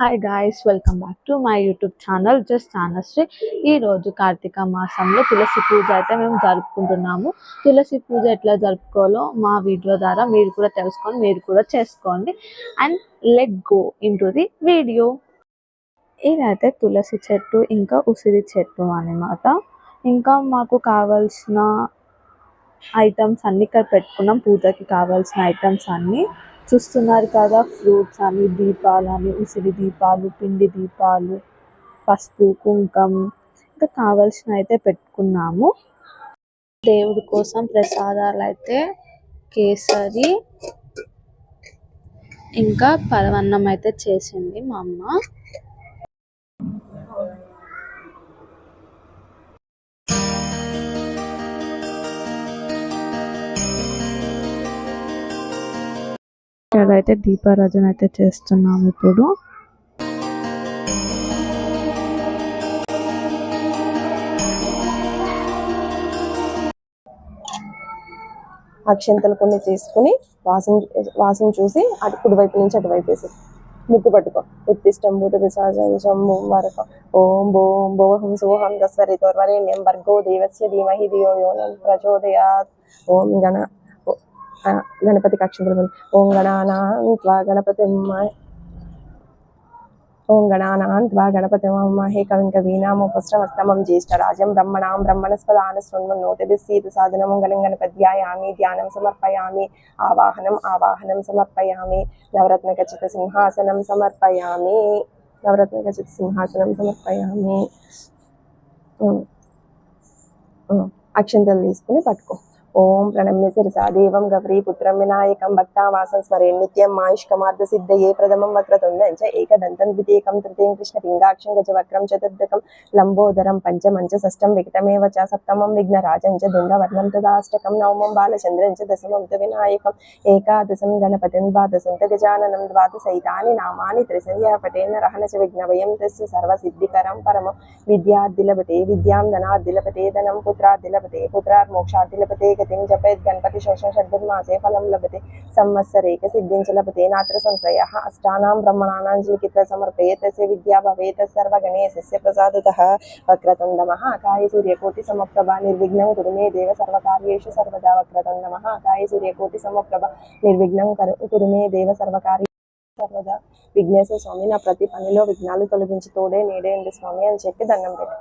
Hi guys welcome back to my YouTube channel just ఛానశ్రీ ఈరోజు కార్తీక మాసంలో తులసి పూజ అయితే మేము జరుపుకుంటున్నాము. తులసి పూజ ఎట్లా జరుపుకోవాలో మా వీడియో ద్వారా మీరు కూడా తెలుసుకొని మీరు కూడా చేసుకోండి. And let go in the video ఇదైతే తులసి చెట్టు ఇంకా ఉసిరి చెట్టు అన్నమాట. ఇంకా మాకు కావాల్సిన ఐటమ్స్ అన్ని ఇక్కడ పెట్టుకున్నాం. పూజకి కావాల్సిన ఐటమ్స్ అన్నీ. చూస్తున్నారు కదా ఫ్రూట్స్ అని దీపాలు అని ఉసిరి దీపాలు పిండి దీపాలు పసుపు కుంకం ఇంకా కావలసినవి అయితే పెట్టుకున్నాము. దేవుడి కోసం ప్రసాదాలు అయితే కేసరి ఇంకా పరవన్నం అయితే చేసింది మా అమ్మ. ఇక్కడైతే దీపారాధన అయితే చేస్తున్నాం ఇప్పుడు. అక్షంతలు కొన్ని తీసుకుని వాసన వాసన చూసి అటు కుడివైపు నుంచి అటువైపు వేసి ముక్కు పట్టుకో. ఉత్తిష్టం భూత పిశాచం వరక ఓం భోం భోహం సోహం తస్వరితోర్వరేణ్యం భర్గో దేవస్య ధీమహి ధియో యోనం ప్రచోదయాత్. ఓం గణ గణపతి ఆ, ఓం గణానా గణపతి ఓం గణానాం గణపతి మహే కవిం కవీనాముపస్రవస్తమం జ్యేష్ఠరాజం బ్రహ్మణాం బ్రహ్మణస్పదాన శృణ్వన్నోతిభిస్సీత సాధనం గణం గణపద్యాయామి ధ్యానం సమర్పయామి ఆవాహనం ఆవాహనం సమర్పయామి నవరత్న నవరత్నఖచిత సింహాసనం సమర్పయామి నవరత్న నవరత్నఖచిత సింహాసనం సమర్పయామి. అక్షంతలు తీసుకుని పట్టుకో. ఓం ప్రణమ్య శిరసా గౌరీ పుత్రం వినాయకం భక్తావాసం స్మరే నిత్యం మాయుష్కమార్థ సిద్ధయే ప్రథమం వక్రతుండం చ ఏకదంతం ద్వితీయకం తృతీయం కృష్ణ పింగాక్షం గజవక్రం చతుర్థకం లంబోదరం పంచమం చ షష్టం వికటమేవ చ సప్తమం విఘ్నరాజం చ దుంగవర్ణం తదాష్టకం నవమం బాలచంద్రం చ దశమం తు వినాయకం ఏకాదశం గణపతిం ద్వాదశం చ గజాననం ద్వాదశైతాని నామాని త్రిసంధ్యా పటేన రహన చ విఘ్నవయం తస్య సర్వసిద్ధికరం పరమం విద్యార్థిలపతే విద్యాం ధనార్థిలపతే ధనం పుత్రార్థిలపతే పుత్రార్మోక్షార్థిలపతే గతిం జపేత్ గణపతి శోషణ షడ్మాసే ఫలం లభతే సంవత్సరేక సిద్ధించ లభతే నాత్ర సంశయ అష్టానాం బ్రహ్మణానాం లిఖిత సమర్పయే తస్య విద్యా భవేత్ సర్వగణేశస్య ప్రసాదతః వక్రతుండ మహాకాయ సూర్యకోటి సమప్రభ నిర్విఘ్నం కురు మే దేవ సర్వకార్యేషు సర్వదా వక్రతుండ మహాకాయ సూర్యకోటి సమప్రభ నిర్విఘ్నం కరు కురు మే దేవ సర్వకార్య సర్వదా విఘ్నేశ్వర స్వామి నా ప్రతి పనిలో విఘ్నాలు తొలగించి తోడే నేడే ఉంది స్వామి అని చెప్పి దండం పెట్టు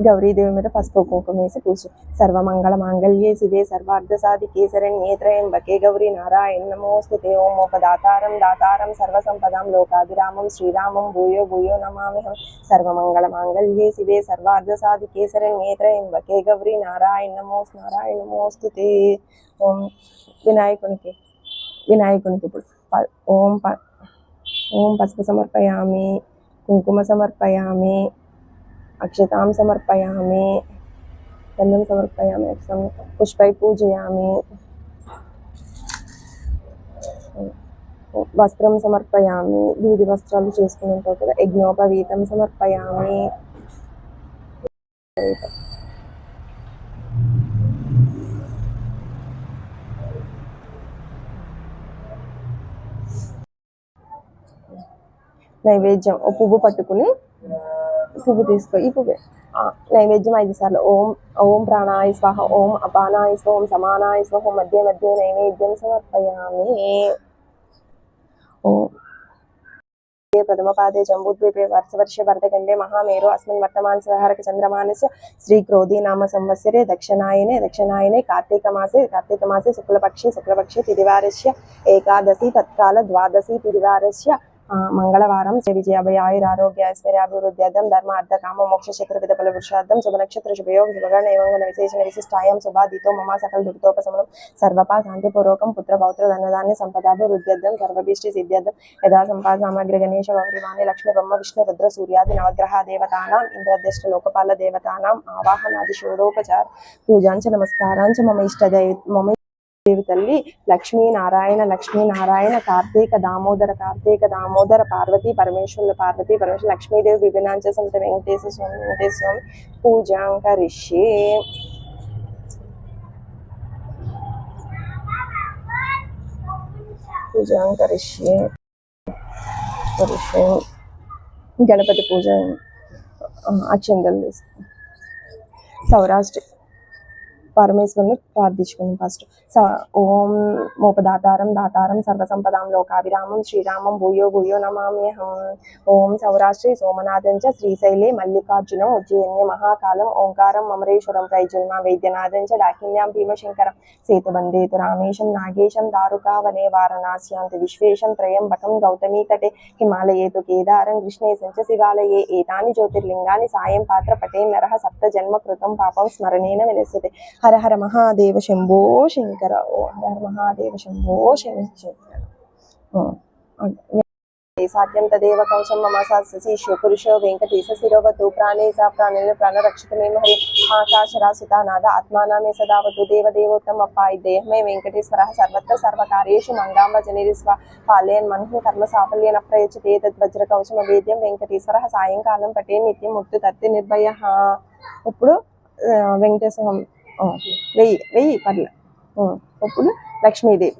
గౌరీదేవి మీద పసుపు కుంకుమ వేసి పూజ సర్వమంగళ మాంగళ్యే శివే సర్వార్థ సాధికే శరణ్యే త్రయంబకే గౌరీ నారాయణ నమోస్తుతే ఓం మోపదాతారం దాతారం సర్వసంపదాం లోకాభిరామం శ్రీరామం భూయో భూయో నమామిహం సర్వమంగళ మాంగళ్యే శివే సర్వార్థ సాధికే శరణ్యే త్రయంబకే గౌరీ నారాయణ నమోస్ నారాయణ నమోస్తుతే ఓం వినాయకునికి వినాయకునికి ఇప్పుడు ఓం ఓం పసుపు సమర్పయామి కుంకుమ సమర్పయామి అక్షతాం సమర్పయామి గంధం సమర్పయామి అక్షతం పుష్పై పూజయామి. వస్త్రం సమర్పయామి దూది వస్త్రాలు చేసుకుని ఉంటావు కదా యజ్ఞోపవీతం సమర్పయామి. నైవేద్యం ఓ పువ్వు పట్టుకుని పువ్వు తీసుకో ఈ పువ్వు నైవేద్యం ఐదు సార్లు ఓం ఓం ప్రాణాయ స్వాహ ఓం అపానాయ స్వ ఓం సమానాయ స్వ ఓం మధ్య మధ్య నైవేద్యం సమర్పయామి ఓం ప్రథమ పాదే జంబూద్వీపే వర్షవర్ష వరదగండే మహామేరు అస్మిన్ వర్తమాన సహరక చంద్రమానస్య శ్రీ క్రోధి నామ సంవత్సరే దక్షిణాయనే దక్షిణాయనే కార్తీక మాసే కార్తీక మాసే శుక్లపక్షే శుక్లపక్షే తిదివారస్య ఏకాదశి తత్కాల ద్వాదశి తిదివారస్య ఆ, మంగళవారం శ్రీ అభయ ఆయుర ఆరోగ్య ఐశ్వర్య ఐశ్వర్యాభివృద్ధ్యర్థం ధర్మ అర్థ కామ మోక్ష చతుర్విధ ఫల పురుషార్థం శుభ నక్షత్ర శుభయోగ శుభగణ ఏవంగన విశేష విశిష్టాయం శుభాదితో మమ సకల దుర్తోపశమనం సర్వపా శాంతిపూర్వకం పుత్ర పౌత్ర ధనధాన్య సంపదాభివృద్ధ్యర్థం సర్వభీష్టి సిద్ధ్యర్థం యథా సంపాద సామగ్రి గణేశ గౌరివాణి లక్ష్మి బ్రహ్మ విష్ణు రుద్ర సూర్యాది నవగ్రహ దేవతానాం ఇంద్రదృష్ట లోకపాల దేవతానాం ఆవాహనాది షోడోపచార పూజాంచ నమస్కారాంచ మమ ఇష్టదైవ మమ దేవి తల్లి. లక్ష్మీనారాయణ లక్ష్మీనారాయణ కార్తీక దామోదర కార్తీక దామోదర పార్వతీ పరమేశ్వరుల పార్వతీ పరమేశ్వర లక్ష్మీదేవి విభినాంచ సంత వెంకటేశ్వర స్వామి వెంకటేశ్వర స్వామి పూజాం కరిష్యే పూజాం కరిష్యే కరిష్యే గణపతి పూజ ఆ, అక్షంతలు తీసుకో. సౌరాష్ట్ర. పరమేశ్వరుని ప్రార్థించుకున్నాం ఫస్ట్. స ఓం మోపదాతారం దాతారం సర్వసంపదాం లోకాభిరామం శ్రీరామం భూయో భూయో నమామ్యహం ఓం సౌరాష్ట్రి సోమనాథం చ శ్రీశైలే మల్లికార్జునం ఉజ్జయన్య మహాకాలం ఓంకారం అమరేశ్వరం ప్రైజన్మ వైద్యనాథం చ డాకిన్యాం భీమశంకరం సేతుబందేతు రామేశం నాగేశం దారుకావనే వారణాస్యాంతి విశ్వేశం త్రయంబకం గౌతమీ తటే హిమాలయేతు కేదారం కృష్ణేశం చ శివాలయే ఏతాని జ్యోతిర్లింగాని సాయం పాత్ర పటే నరహ సప్త జన్మ కృతం పాపం స్మరణేన విలసతే హర హర మహాదేవ శంభో శంకర ఓ హర హర మహాదేవ శంభో శంకర. సాధ్యంత దేవ కవచం మమ శిశు పురుషో వెంకటేశ శిరోవతు ప్రాణేశ ప్రాణులు ప్రాణరక్షకమే హరి ఆకాశరాసుతానాద ఆత్మానామే సదావతు దేవదేవోత్తమ అప్పాయి దేహమే వెంకటేశ్వర సర్వత్ర సర్వకార్యేషు మంగాంబ జనిరి స్వ పాలయన్ మన్హు కర్మ సాఫల్యన ప్రయచతే తద్వజ్ర కవచమ వేద్యం వెంకటేశ్వర సాయంకాలం పటే నిత్యం ముక్తు తర్తి నిర్భయ. ఇప్పుడు ఆ, వెంకటేశ్వరం వెయ్యి వెయ్యి పర్లే. ఆ, ఇప్పుడు లక్ష్మీదేవి.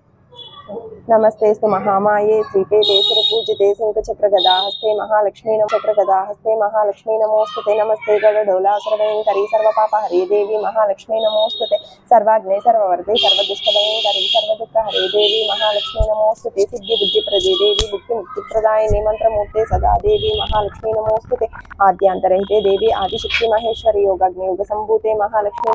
నమస్తేస్తు మహామాయే శ్రీపేటేశ్వర పూజితే శంఖచక్ర గదాహస్తే మహాలక్ష్మీ నమ చక్ర గదాహస్తే మహాలక్ష్మీ నమోస్తుతే నమస్తే గడడోలాసురభయంకరీ సర్వపాప హరే దేవి మహాలక్ష్మీ నమోస్తుతే సర్వాగ్నే సర్వవర్ధే సర్వదుష్టభయంకరీ సర్వదుఃఖ హరే దేవి మహాలక్ష్మీ నమోస్తుతే సిద్ధి బుద్ధి ప్రదే దేవి ముక్తి ముక్తి ప్రదాయిని మంత్రమూర్తే సదా దేవి మహాలక్ష్మీ నమోస్తుతే ఆద్యాంతరహితే దేవి ఆదిశక్తి మహేశ్వరి యోగాగ్ని యోగ సంభూతే మహాలక్ష్మీ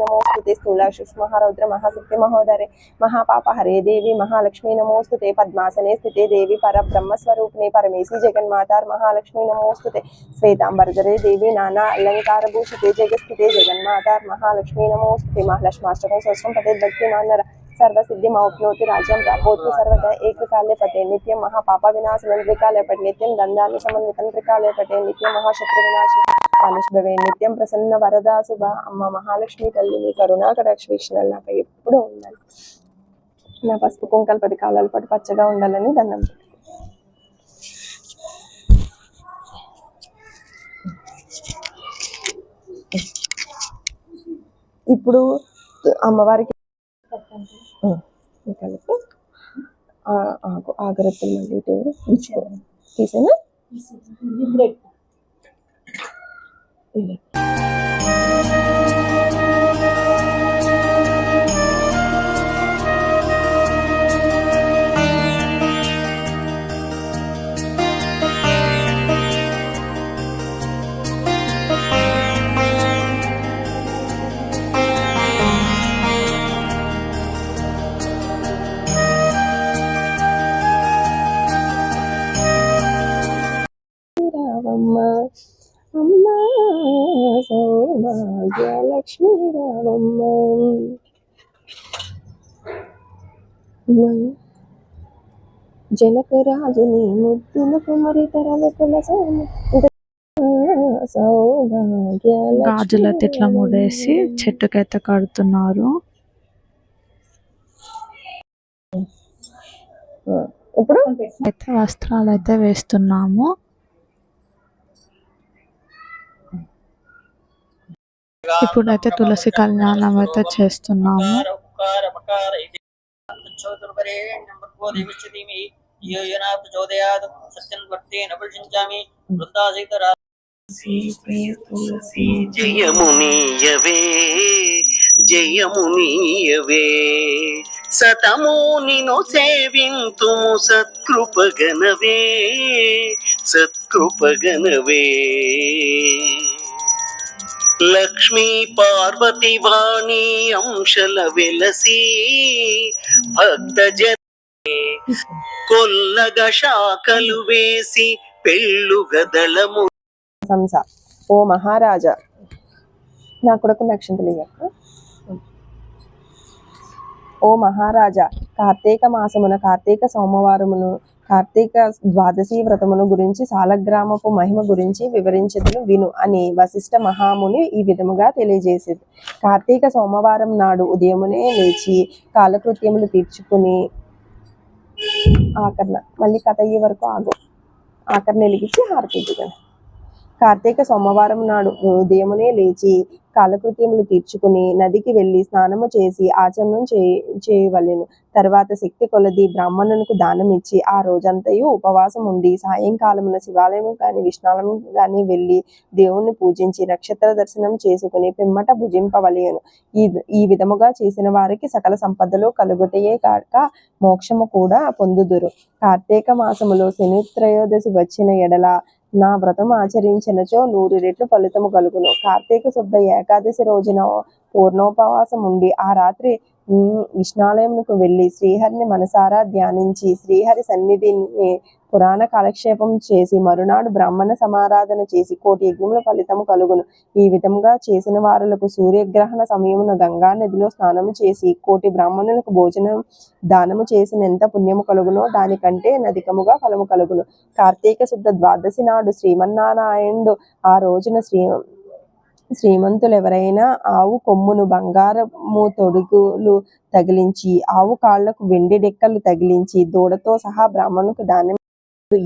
నమోస్తుతే స్థూల సూక్ష్మ దేవి మహాలక్ష్మీ నమోస్తుతే పద్మాసనే స్థితే దేవి పరబ్రహ్మస్వరూపిణి పరమేశి జగన్మాతార్ మహాలక్ష్మి నమోస్తుతే శ్వేతాంబరధరే దేవి నానా అలంకార భూషితే జగస్థితే జగన్మాతార్ మహాలక్ష్మి నమోస్తుతే మహాలక్ష్మాష్టకం సహస్రం పదే భక్తి మాన్నర సర్వసిద్ధి మౌప్నోతి రాజ్యం ప్రాపోతి సర్వద ఏకకాలే పటే నిత్యం మహాపాప వినాశనం త్రికాలే పటే నిత్యం దండాన్ని సమన్వితం త్రికాలే పటే నిత్యం మహాశత్రు వినాశనం కాళేశ్వరవే నిత్యం ప్రసన్న వరదా శుభ అమ్మ మహాలక్ష్మి తల్లి మీ కరుణాకటాక్ష వీక్షణలు నాపై ఎప్పుడూ ఉండాలి నా పసుపు కుంకలు పది కాలాల పాటు పచ్చగా ఉండాలని దండం ఇప్పుడు అమ్మవారికి కలిపి ఆకు ఆగరత్తులు మళ్ళీ ఇటు తీసేనా? రావమ్మ జనక రాజుని ముద్దుల కుమరి తరల గాజులైతే ఇట్లా ముడేసి చెట్టుకైతే కడుతున్నారు. ఇప్పుడు? అయితే వస్త్రాలు అయితే వేస్తున్నాము. ఇప్పుడైతే తులసి కళ్యాణం అయితే చేస్తున్నాము. జయమునీయవే జయమునీయవే. సతము నిను సేవింతుము సత్కృపగనవే సత్కృపగనవే. లక్ష్మీ పార్వతి వాణి అంశల వెలసి భక్త జనే కొల్లగ శాఖలు వేసి పెళ్ళు గదలము సంస. ఓ మహారాజా నా కొడుకు నక్షంతలు ఓ మహారాజా కార్తీక మాసమున కార్తీక సోమవారమును కార్తీక ద్వాదశి వ్రతమును గురించి సాలగ్రామపు మహిమ గురించి వివరించదును విను అని వశిష్ఠ మహాముని ఈ విధముగా తెలియజేసేది. కార్తీక సోమవారం నాడు ఉదయమునే లేచి కాలకృత్యములు తీర్చుకుని ఆకరణ మళ్ళీ కథ అయ్యే వరకు ఆగు. ఆకరణ వెలిగించి హారతి ఇద్దుగాను. కార్తీక సోమవారం నాడు ఉదయమునే లేచి కాలకృత్యములు తీర్చుకుని నదికి వెళ్ళి స్నానము చేసి ఆచమనం చేయ చేయవలెను. తర్వాత శక్తి కొలది బ్రాహ్మణునికి దానం ఇచ్చి ఆ రోజంతయు ఉపవాసం ఉండి సాయంకాలమున శివాలయం కానీ విష్ణాలయం కానీ వెళ్ళి దేవుణ్ణి పూజించి నక్షత్ర దర్శనం చేసుకుని పిమ్మట భుజింపవలేను. ఈ ఈ విధముగా చేసిన వారికి సకల సంపదలు కలుగుటయే కాక మోక్షము కూడా పొందుదురు. కార్తీక మాసములో శని త్రయోదశి వచ్చిన ఎడల నా వ్రతం ఆచరించినచో నూరు రెట్లు ఫలితము కలుగును. కార్తీక శుద్ధ ఏకాదశి రోజున పూర్ణోపవాసం ఉండి ఆ రాత్రి విష్ణాలయంకు వెళ్ళి శ్రీహరిని మనసారా ధ్యానించి శ్రీహరి సన్నిధిని పురాణ కాలక్షేపం చేసి మరునాడు బ్రాహ్మణ సమారాధన చేసి కోటి యజ్ఞముల ఫలితము కలుగును. ఈ విధంగా చేసిన వారులకు సూర్యగ్రహణ సమయమున గంగా నదిలో స్నానము చేసి కోటి బ్రాహ్మణులకు భోజనం దానము చేసిన ఎంత పుణ్యము కలుగునో దానికంటే నదికముగా ఫలము కలుగును. కార్తీక శుద్ధ ద్వాదశి నాడు శ్రీమన్నారాయణుడు ఆ రోజున శ్రీ శ్రీమంతులు ఎవరైనా ఆవు కొమ్మును బంగారము తొడుగులు తగిలించి ఆవు కాళ్ళకు వెండి డెక్కలు తగిలించి దూడతో సహా బ్రాహ్మణుకు దానం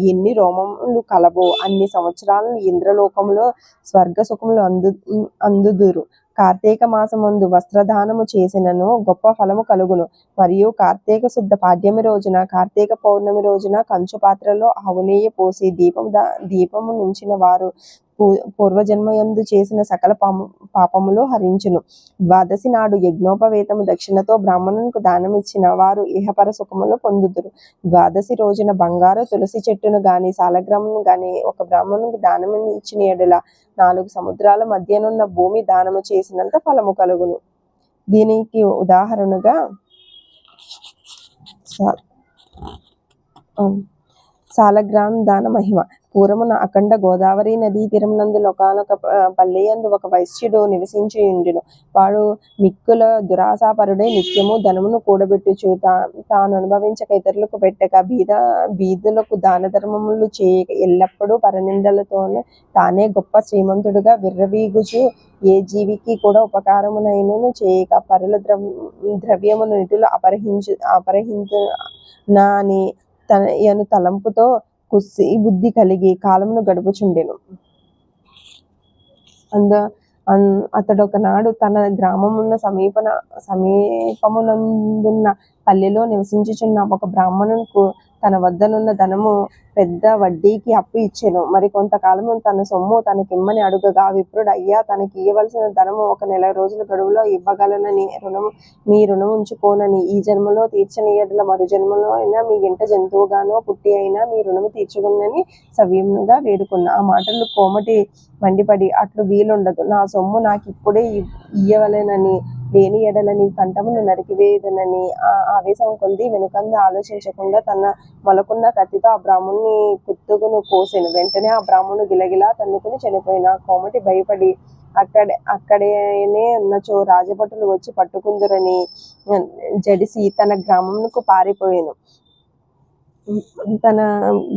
ఎన్ని రోమములు కలవో అన్ని సంవత్సరాలను ఇంద్రలోకములో స్వర్గ సుఖములు అందు అందుదురు. కార్తీక మాసమందు వస్త్రదానము చేసినను గొప్ప ఫలము కలుగును. మరియు కార్తీక శుద్ధ పాడ్యమి రోజున కార్తీక పౌర్ణమి రోజున కంచు పాత్రలో ఆవు నెయ్యి పోసి దీపం దీపము నుంచిన వారు పూ- పూర్వజన్మయందు చేసిన సకల పాపములు హరించును. ద్వాదశి నాడు యజ్ఞోపవేతము దక్షిణతో బ్రాహ్మణునికి దానం ఇచ్చిన వారు ఇహపర సుఖములు పొందుతురు ద్వాదశి రోజున బంగారు తులసి చెట్టును గాని సాలగ్రామును గాని ఒక బ్రాహ్మణునికి దానం ఇచ్చిన ఎడల నాలుగు సముద్రాల మధ్యనున్న భూమి దానము చేసినంత ఫలము కలుగును. దీనికి ఉదాహరణగా సాలగ్రామ్ దాన మహిమ. పూర్వమున అఖండ గోదావరి నదీ తీరమునందు ఒకనొక పల్లెయందు ఒక వైశ్యుడు నివసించి ఉండును. వాడు మిక్కుల దురాశాపరుడే నిత్యము ధనమును కూడబెట్టుచు తా తాను అనుభవించక ఇతరులకు పెట్టక బీద బీదులకు దాన ధర్మములు చేయక ఎల్లప్పుడూ పరనిందలతోనే తానే గొప్ప శ్రీమంతుడుగా విర్రవీగుచు ఏ జీవికి కూడా ఉపకారమునైనను చేయక పరుల ద్రవ్ ద్రవ్యమును నిటులు అపరహించు అపహరించు నాని తన యను తలంపుతో కుస్సి బుద్ధి కలిగి కాలమును గడుపుచుండెను. అంద అతడు ఒకనాడు తన గ్రామమున్న సమీపన సమీపమునందున్న పల్లెలో నివసించుచున్న ఒక బ్రాహ్మణునికి తన వద్దనున్న ధనము పెద్ద వడ్డీకి అప్పు ఇచ్చెను. మరి కొంతకాలము తన సొమ్ము తనకిమ్మని అడుగగా ఆ విప్రుడు అయ్యా తనకి ఇవ్వవలసిన ధనము ఒక నెల రోజుల గడువులో ఇవ్వగలనని రుణం మీ రుణం ఉంచుకోనని ఈ జన్మలో తీర్చని ఎడల మరు జన్మలో అయినా మీ ఇంట జంతువుగానో పుట్టి అయినా మీ రుణము తీర్చుకున్నని సవ్యముగా వేడుకున్న. ఆ మాటలు కోమటి మండిపడి అట్లు వీలుండదు. నా సొమ్ము నాకు ఇప్పుడే ఇయ్యవలేనని లేని ఎడలని కంఠమును నరికివేయదనని ఆ ఆవేశం కొద్ది వెనుకంద ఆలోచించకుండా తన మొలకున్న కత్తితో ఆ అతని కుత్తుకును కోసెను. వెంటనే ఆ బ్రాహ్మణుడు గిలగిలా తన్నుకుని చనిపోయిన కోమటి భయపడి అక్కడ అక్కడేనే ఉన్నచో రాజభటులు వచ్చి పట్టుకుందురని జడిసి తన గ్రామంకు పారిపోయాను. తన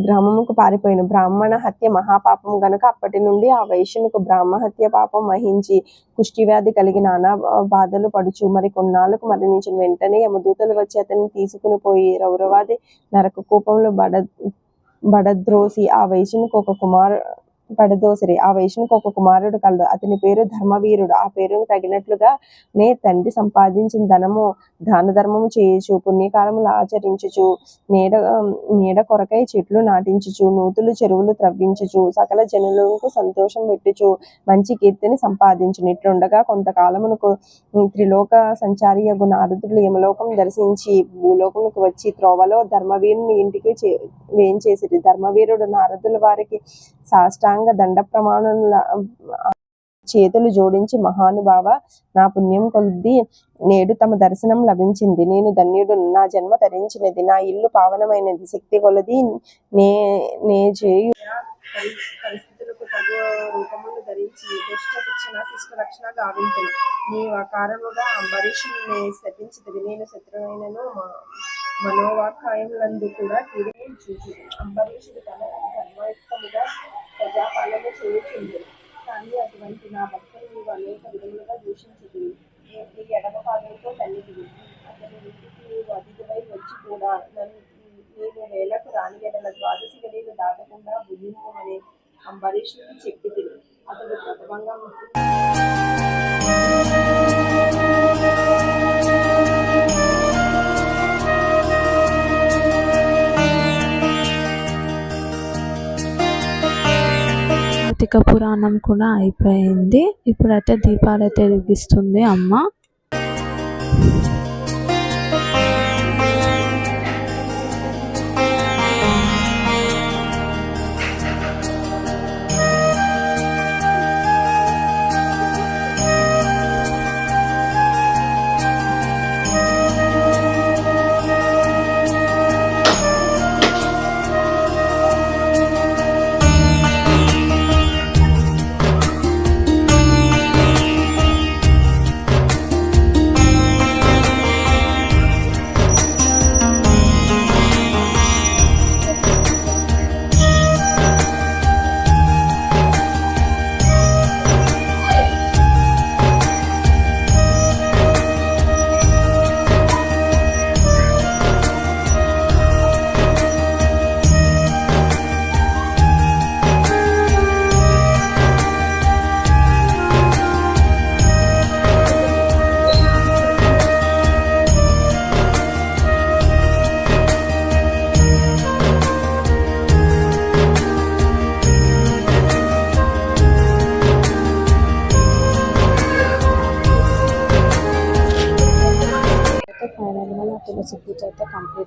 గ్రామముకు పారిపోయిన. బ్రాహ్మణ హత్య మహాపాపం గనుక అప్పటి నుండి ఆ వైశ్యునికి బ్రాహ్మ హత్య పాపం వహించి కుష్టివ్యాధి కలిగి నానా బాధలు పడుచు మరి కొన్నాళ్ళకు మరణించిన. వెంటనే యమదూతలు వచ్చి అతన్ని తీసుకుని పోయి రౌరవాది నరక కూపంలో బడ బడద్రోసి ఆ వైశ్యునికి ఒక కుమారు పడదోసిరి ఆ వేషంకు ఒక కుమారుడు కలదు. అతని పేరు ధర్మవీరుడు. ఆ పేరుకు తగినట్లుగా నే తండ్రి సంపాదించిన ధనము దాన ధర్మము చేయొచ్చు పుణ్యకాలములు ఆచరించుచు నీడ నీడ కొరకై చెట్లు నాటించుచు నూతులు చెరువులు త్రవ్వించుచు సకల జనులకు సంతోషం పెట్టుచు మంచి కీర్తిని సంపాదించును. ఇట్లుండగా కొంతకాలమునకు త్రిలోక సంచారి యగు నారదుడు యమలోకం దర్శించి భూలోకమునకు వచ్చి త్రోవలో ధర్మవీరుని ఇంటికి చే వేయించేసిరి ధర్మవీరుడు నారదుల వారికి సాష్టాంగ దండ ప్రమాణముల చేతులు జోడించి మహానుభావ నా పుణ్యం కొద్ది నేడు తమ దర్శనం లభించింది. నేను ధన్యుడు నా జన్మ ధరించినది నా ఇల్లు పావనమైనది శక్తి కొలది నే నే చేయు పరిస్థితులకు తగు ధరించి దుష్ట శిక్షణ శిష్ట రక్షణ గావించును నీవు అంబరీషుని నేను శత్రువైనను మనోవాకాయములందు కూడా కీడుని చూచి అంబరీషుడు తన ధర్మయుక్తముగా ప్రజాపాలన చేయుచుండు కానీ అటువంటి నా భక్తులు నీవు అనేక విధములుగా దూషించుతుంది నీ ఎడమ పాదంతో తల్లిదివి అతని ఇంటికి నీవు అతిథివై వచ్చి కూడా నన్ను నేను వేలకు రాని ఎడల ద్వాదశి గడియలు దాటకుండా భుజింపమని అంబరీషుడికి చెప్పిది అతడు ప్రథమంగా కార్తీక పురాణం కూడా అయిపోయింది. ఇప్పుడైతే దీపాలు అయితే వెలిగిస్తుంది అమ్మ.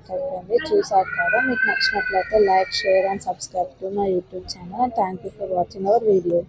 చెప్పండి చూసారు కదా మీకు నచ్చినట్లయితే like share and subscribe to my YouTube channel. Thank you for watching our video